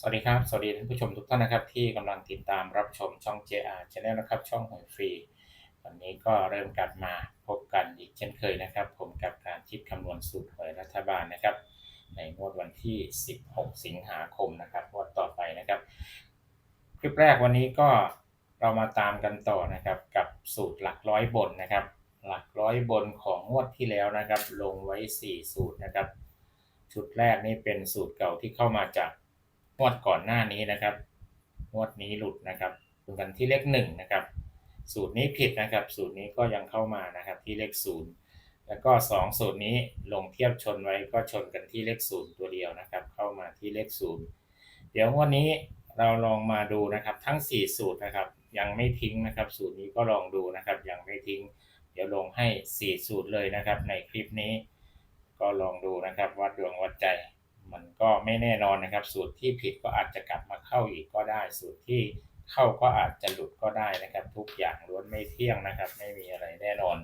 สวัสดีครับ สวัสดีท่านผู้ชมทุกท่านนะครับ ที่กำลังติดตามรับชมช่อง JR Channel นะครับ ช่องหวยฟรี วันนี้ก็เริ่มกลับมาพบกันอีกเช่นเคยนะครับ ผมกับการคิดคำนวณสูตรหวยรัฐบาลนะครับ ในงวดวันที่ 16 สิงหาคมนะครับงวดต่อไปนะครับ คลิปแรกวันนี้ก็เรามาตามกันต่อนะครับกับสูตรหลักร้อยบนนะครับ หลักร้อยบนของงวดที่แล้วนะครับ ลงไว้ 4 สูตรนะครับ ชุดแรกนี่เป็นสูตรเก่าที่เข้ามาจาก งวดก่อนหน้านี้นะครับงวดนี้หลุดนะครับดูกันที่เลขหนึ่งนะครับ สูตรนี้ผิดนะครับ สูตรนี้ก็ยังเข้ามานะครับที่เลขศูนย์แล้วก็สองสูตรนี้ลงเทียบชนไว้ก็ชนกันที่เลขศูนย์ตัวเดียวนะครับ เข้ามาที่เลขศูนย์เดี๋ยววันนี้เราลองมาดูนะครับทั้ง 4 สูตรนะครับ ยังไม่ทิ้งนะครับ สูตรนี้ก็ลองดูนะครับ ยังไม่ทิ้ง เดี๋ยวลงให้ 4 สูตรเลยนะครับ ในคลิปนี้ ก็ลองดูนะครับวัดดวงวัดใจ มันก็ไม่แน่นอนนะครับ สูตรที่ผิดก็อาจจะกลับมาเข้าอีกก็ได้ สูตรที่เข้าก็อาจจะหลุดก็ได้นะครับ ทุกอย่างล้วนไม่เที่ยงนะครับ ไม่มีอะไรแน่นอน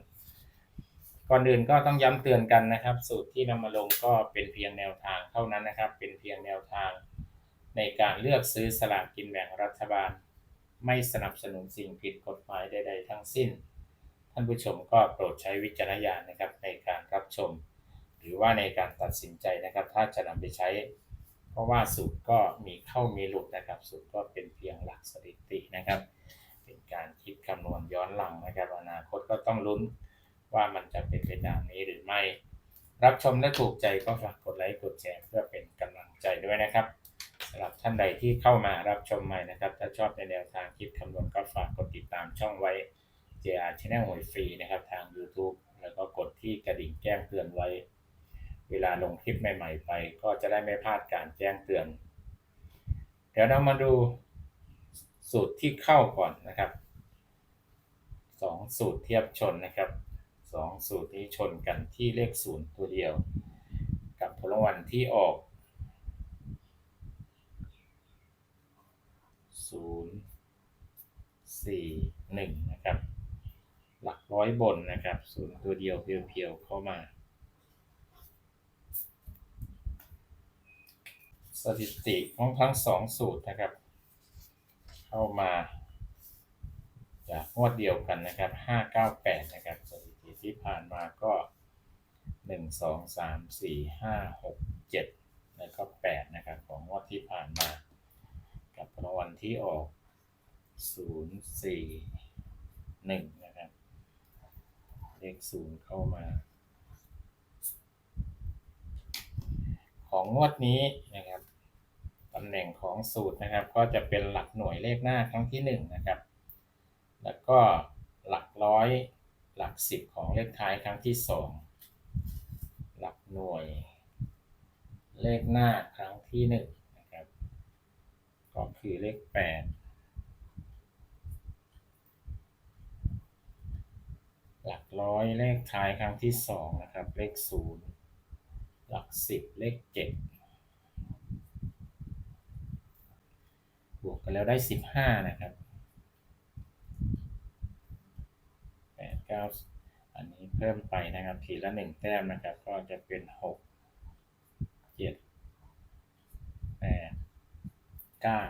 ก่อนอื่นก็ต้องย้ำเตือนกันนะครับ สูตรที่นำมาลงก็เป็นเพียงแนวทางเท่านั้นนะครับ เป็นเพียงแนวทาง ในการเลือกซื้อสลากกินแบ่งรัฐบาล ไม่สนับสนุนสิ่งผิดกฎหมายใด ๆ ทั้งสิ้น ท่านผู้ชมก็โปรดใช้วิจารณญาณนะครับในการรับชม หรือว่าในการตัดสินใจนะครับ ถ้าจะนำไปใช้ เพราะว่าสูตรก็มีเข้ามีหลุดนะครับ สูตรก็เป็นเพียงหลักสถิตินะครับ เป็นการคิดคำนวณย้อนหลังนะครับ อนาคตก็ต้องลุ้นว่ามันจะเป็นไปตามนี้หรือไม่ รับชมและถูกใจก็ฝากกดไลค์กดแชร์เพื่อเป็นกำลังใจด้วยนะครับสำหรับท่านใดที่เข้ามารับชมใหม่นะครับ ถ้าชอบในแนวทางคิดคำนวณก็ฝากกดติดตามช่องไว้ JR Channel หวยฟรีนะครับ ทาง YouTube แล้วก็กดที่กระดิ่งแจ้งเตือนไว้ เวลาลงคลิปใหม่ ๆ ไป ก็จะได้ไม่พลาดการแจ้งเตือน เดี๋ยวเรามาดูสูตรที่เข้าก่อนนะครับสองสูตรเทียบชนนะครับสองสูตรนี้ชนกันที่เลขศูนย์ตัวเดียว กับผลรางวัลที่ออกศูนย์สี่หนึ่งนะครับ หลักร้อยบนนะครับศูนย์ตัวเดียวเพียวๆเข้ามา สถิติของทั้งสองสูตรนะครับ เข้ามาจากงวดเดียวกันนะครับ 598 นะครับ สถิติที่ผ่านมาก็ 1 2 3 4 5 6 7 แล้วก็ 8 นะครับ ของงวดที่ผ่านมา กับรางวัลที่ออก 0 4 1 นะครับ เลข 0 เข้ามา ของงวดนี้นะครับ ตำแหน่งของสูตรนะครับ ก็จะเป็นหลักหน่วยเลขหน้าครั้งที่1นะครับ แล้วก็หลักร้อยหลักสิบของเลขท้ายครั้งที่ 2 หลักหน่วย เลขหน้าครั้งที่1นะครับก็คือเลข 8 หลักร้อยเลขท้ายครั้งที่ 2 นะครับ เลข 0 หลักสิบเลข 7 บวกกันแล้วได้ 15 นะครับแปดเก้าอันนี้เพิ่มไปนะครับ ทีละหนึ่งแต้มนะครับ ก็จะเป็นหกเจ็ดแปดเก้า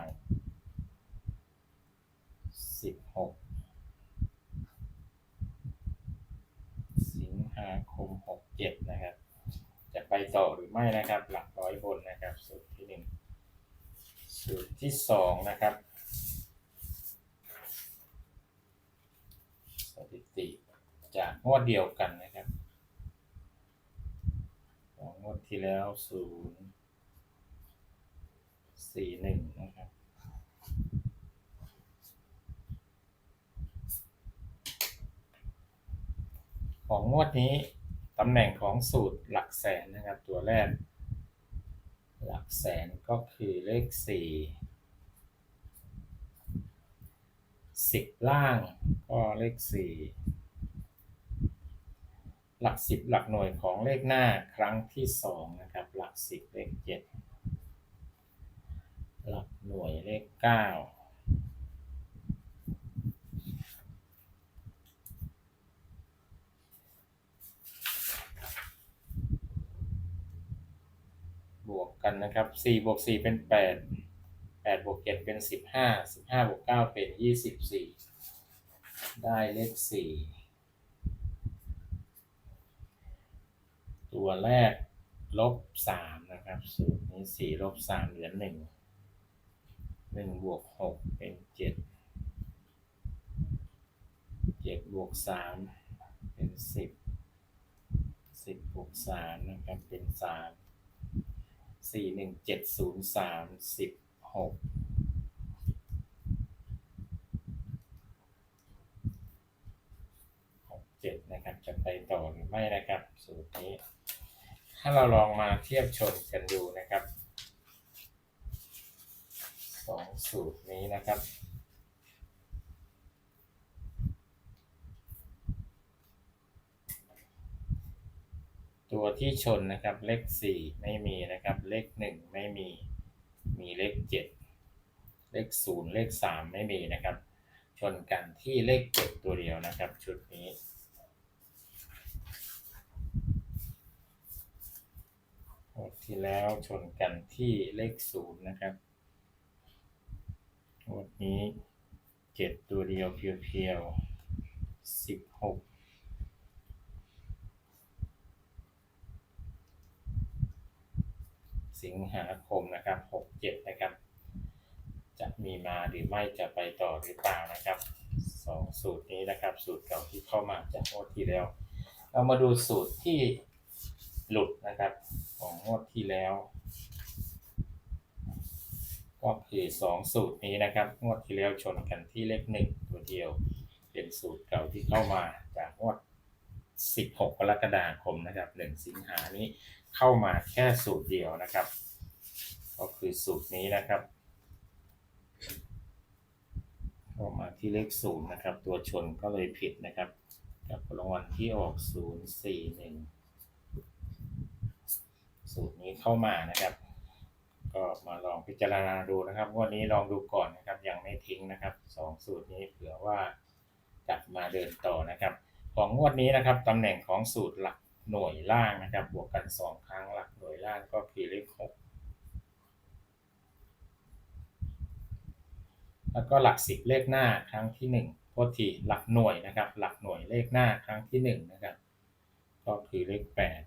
สิบหกสิงหาคมหกเจ็ดนะครับ จะไปต่อหรือไม่นะครับ หลักร้อยบนนะครับสูตรที่หนึ่ง สูตรที่สองนะครับสถิติจากงวดเดียวกันนะครับของงวดที่แล้วศูนย์สี่หนึ่งนะครับของงวดนี้ตำแหน่งของสูตรหลักแสนนะครับ ตัวแรก หลักแสนก็คือเลข 4 10 ล่างก็เลข 4 หลัก 10 หลักหน่วยของเลขหน้าครั้งที่ 2 นะครับ หลัก 10 เลข 7 หลักหน่วยเลข 9 นะครับสี่บวกสี่เป็นแปดแปดบวกเจ็ดเป็นสิบห้าสิบห้าบวกเก้าเป็นยี่สิบสี่ได้เลขสี่ตัวแรกลบสามนะครับสูตรนี้สี่ลบสามเหลือหนึ่งหนึ่งบวกหกเป็นเจ็ดเจ็ดบวกสามเป็นสิบสิบบวกสามนะครับเป็นสาม สี่หนึ่งเจ็ดศูนย์สามสิบหกหกเจ็ดนะครับจะไปต่อหรือไม่นะครับ สูตรนี้ ถ้าเราลองมาเทียบชนกันดูนะครับสองสูตรนี้นะครับ ตัวที่ชนนะครับเลขสี่ไม่มีนะครับ เลขหนึ่งไม่มี มีเลขเจ็ดเลขศูนย์เลขสามไม่มีนะครับ ชนกันที่เลขเจ็ดตัวเดียวนะครับ ชุดนี้ดที่แล้วชนกันที่เลขศูนย์นะครับงวดนี้เจ็ดตัวเดียวเพียวๆสิบหก สิงหาคมนะครับหกเจ็ดนะครับ จะมีมาหรือไม่จะไปต่อหรือเปล่านะครับสองสูตรนี้นะครับ สูตรเก่าที่เข้ามาจากงวดที่แล้ว เรามาดูสูตรที่หลุดนะครับ ของงวดที่แล้ว ก็คือสองสูตรนี้นะครับงวดที่แล้วชนกันที่เลขหนึ่งตัวเดียว เป็นสูตรเก่าที่เข้ามาจากงวด 16 กรกฎาคมนะครับ 1 สิงหานี้เข้ามาแค่สูตรเดียวนะครับ ก็คือสูตรนี้นะครับเข้ามาที่เลขศูนย์นะครับ ตัวชนก็เลยผิดนะครับกับรางวัลที่ออก 041 สูตรนี้เข้ามานะครับ ก็มาลองพิจารณาดูนะครับวันนี้ลองดูก่อนนะครับยังไม่ทิ้งนะครับสองสูตรนี้เผื่อว่าจะมาเดินต่อนะครับ ของงวดนี้นะครับตำแหน่งของสูตรหลักหน่วยล่างนะครับ บวกกันสองครั้งหลักหน่วยล่างก็คือเลขหกแล้วก็หลักสิบเลขหน้าครั้งที่หนึ่งโทษทีหลักหน่วยนะครับ หลักหน่วยเลขหน้าครั้งที่หนึ่งนะครับ ก็คือเลขแปด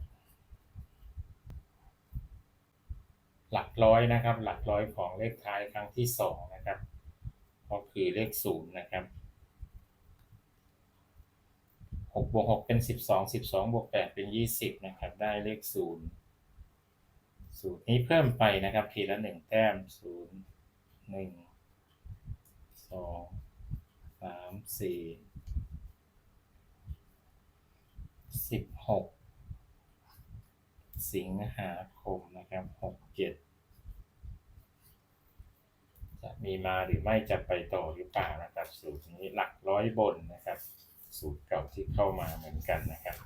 หลักร้อยนะครับ หลักร้อยของเลขท้ายครั้งที่สองนะครับ ก็คือเลขศูนย์นะครับ หกบวกหกเป็นสิบสองสิบสองบวกแปดเป็นยี่สิบนะครับ ได้เลขศูนย์สูตรนี้เพิ่มไปนะครับ ทีละหนึ่งแต้มศูนย์หนึ่งสองสามสี่สิบหกสิงหาคมนะครับหกเจ็ดจะมีมาหรือไม่จะไปต่อหรือเปล่านะครับสูตรนี้หลักร้อยบนนะครับ สูตรเก่าที่เข้ามาเหมือนกันนะครับ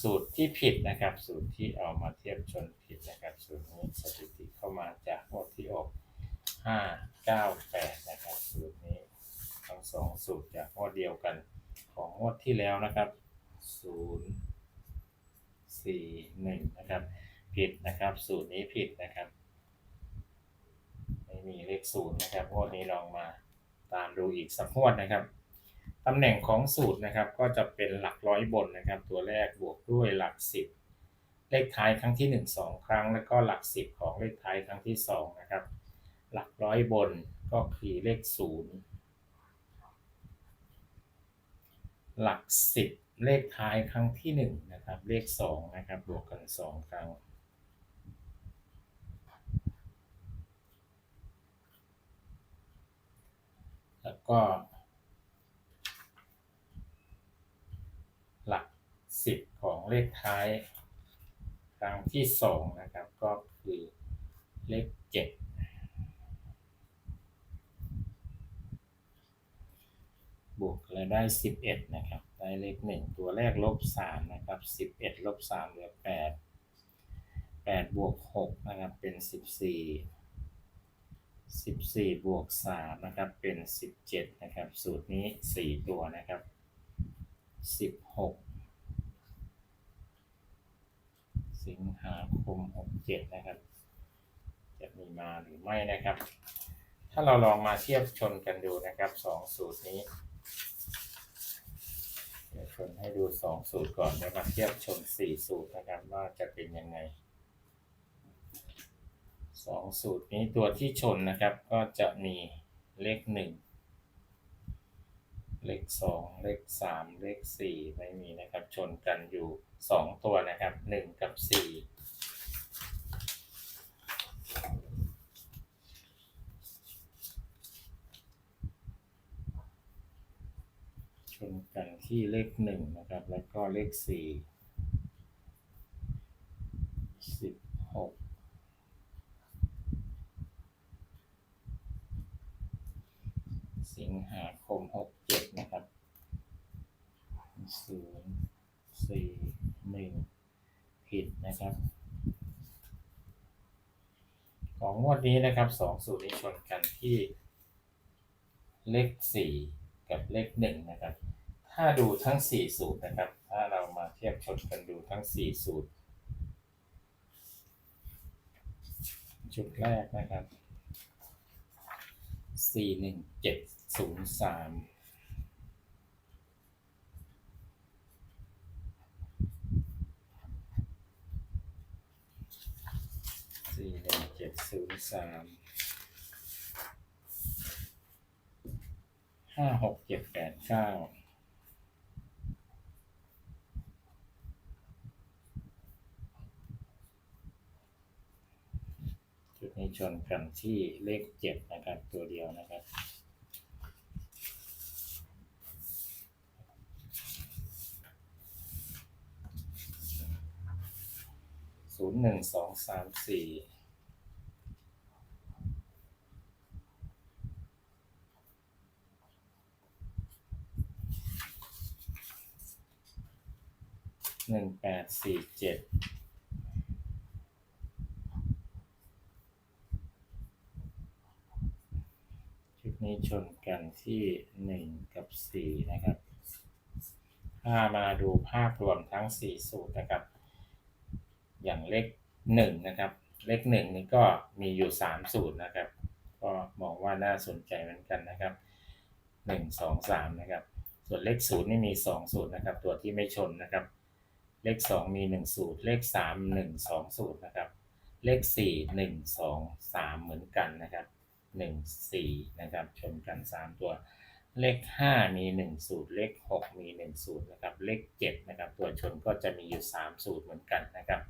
สูตรที่ผิดนะครับ สูตรที่เอามาเทียบชนผิดนะครับ สูตรนี้สถิติเข้ามาจากงวดที่ออกห้าเก้าแปดนะครับ สูตรนี้ทั้งสองสูตรจากงวดเดียวกันของงวดที่แล้วนะครับศูนย์สี่หนึ่งนะครับ ผิดนะครับ สูตรนี้ผิดนะครับไม่มีเลขศูนย์นะครับงวดนี้ลองมาตามดูอีกสักงวดนะครับ ตำแหน่งของสูตรนะครับก็จะเป็นหลักร้อยบนนะครับ ตัวแรกบวกด้วยหลักสิบเลขท้ายครั้งที่หนึ่งสองครั้ง แล้วก็หลักสิบของเลขท้ายครั้งที่สองนะครับ หลักร้อยบนก็คือเลขศูนย์หลักสิบเลขท้ายครั้งที่หนึ่งนะครับ เลขสองนะครับ บวกกันสองครั้งแล้วก็ ของเลขท้ายครั้งที่สองนะครับ ก็คือเลขเจ็ดบวกแล้วได้ 11 นะครับ ได้เลข 1 ตัวแรกลบ 3 นะครับ 11 ลบ 3 เหลือ 8 8 บวก 6 นะครับ เป็น 14 14 บวก 3 นะครับ เป็น 17 นะครับ สูตรนี้ 4 ตัวนะครับ 16 สิงหาคมหกเจ็ดนะครับ จะมีมาหรือไม่นะครับ ถ้าเราลองมาเทียบชนกันดูนะครับสองสูตรนี้เดี๋ยวชนให้ดูสองสูตรก่อนเดี๋ยวมาเทียบชนสี่สูตรนะครับว่าจะเป็นยังไงสองสูตรนี้ตัวที่ชนนะครับก็จะมีเลขหนึ่ง เลขสองเลขสามเลขสี่ไม่มีนะครับ ชนกันอยู่สองตัวนะครับหนึ่งกับสี่ชนกันที่เลขหนึ่งนะครับ แล้วก็เลขสี่สิบหก สิงหาคมหกเจ็ดนะครับศูนย์สี่หนึ่งผิดนะครับ ของงวดนี้นะครับสองสูตรนี้ชนกันที่เลขสี่กับเลขหนึ่งนะครับ ถ้าดูทั้งสี่สูตรนะครับ ถ้าเรามาเทียบชนกันดูทั้งสี่สูตรชุดแรกนะครับ สี่หนึ่งเจ็ดศูนย์สามสี่หนึ่งเจ็ดศูนย์สามห้าหกเจ็ดแปดเก้าจุดนี้ ชนกันที่เลขเจ็ดนะครับ ตัวเดียวนะครับ ศูนย์หนึ่งสองสามสี่หนึ่งแปดสี่เจ็ด นี้ชนกันที่หนึ่งกับสี่นะครับถ้ามาดูภาพรวมทั้งสี่สูตรนะครับ อย่างเลขหนึ่งนะครับ เลขหนึ่งนี่ก็มีอยู่สามสูตรนะครับ ก็มองว่าน่าสนใจเหมือนกันนะครับหนึ่งสองสามนะครับ ส่วนเลขศูนย์นี่มีสองสูตรนะครับ ตัวที่ไม่ชนนะครับ เลขสองมีหนึ่งสูตร เลขสามหนึ่งสองสูตรนะครับ เลขสี่หนึ่งสองสามเหมือนกันนะครับ หนึ่งสี่นะครับ ชนกันสามตัว เลขห้ามีหนึ่งสูตร เลขหกมีหนึ่งสูตรนะครับ เลขเจ็ดนะครับ ตัวชนก็จะมีอยู่สามสูตรเหมือนกันนะครับ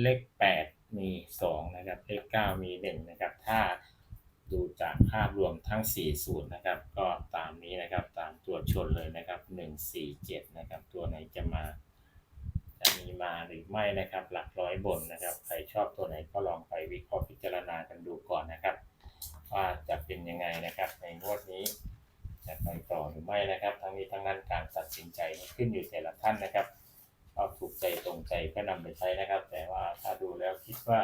เลขแปดมีสองนะครับ เลขเก้ามีหนึ่งนะครับ ถ้าดูจากภาพรวมทั้งสี่สูตรนะครับ ก็ตามนี้นะครับ ตามตัวชนเลยนะครับหนึ่งสี่เจ็ดนะครับ ตัวไหนจะมาจะมีมาหรือไม่นะครับ หลักร้อยบนนะครับ ใครชอบตัวไหนก็ลองไปวิเคราะห์พิจารณากันดูก่อนนะครับ ว่าจะเป็นยังไงนะครับ ในงวดนี้จะไปต่อหรือไม่นะครับ ทั้งนี้ทั้งนั้นการตัดสินใจขึ้นอยู่แต่ละท่านนะครับชอบถูกใจตรงใจก็นำไปใช้นะครับ แต่ว่าถ้าดูแล้วคิดว่า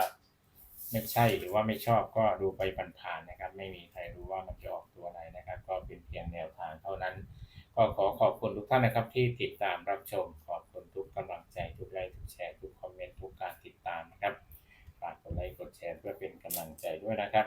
ไม่ใช่หรือว่าไม่ชอบก็ดูไปผ่านๆนะครับ ไม่มีใครรู้ว่ามันจะออกตัวไหนนะครับ ก็เป็นเพียงแนวทางเท่านั้น ก็ขอขอบคุณทุกท่านนะครับที่ติดตามรับชมขอบคุณทุกกำลังใจทุกไลค์ทุกแชร์ทุกคอมเมนต์ทุกการติดตามนะครับฝากกดไลค์กดแชร์เพื่อเป็นกำลังใจด้วยนะครับ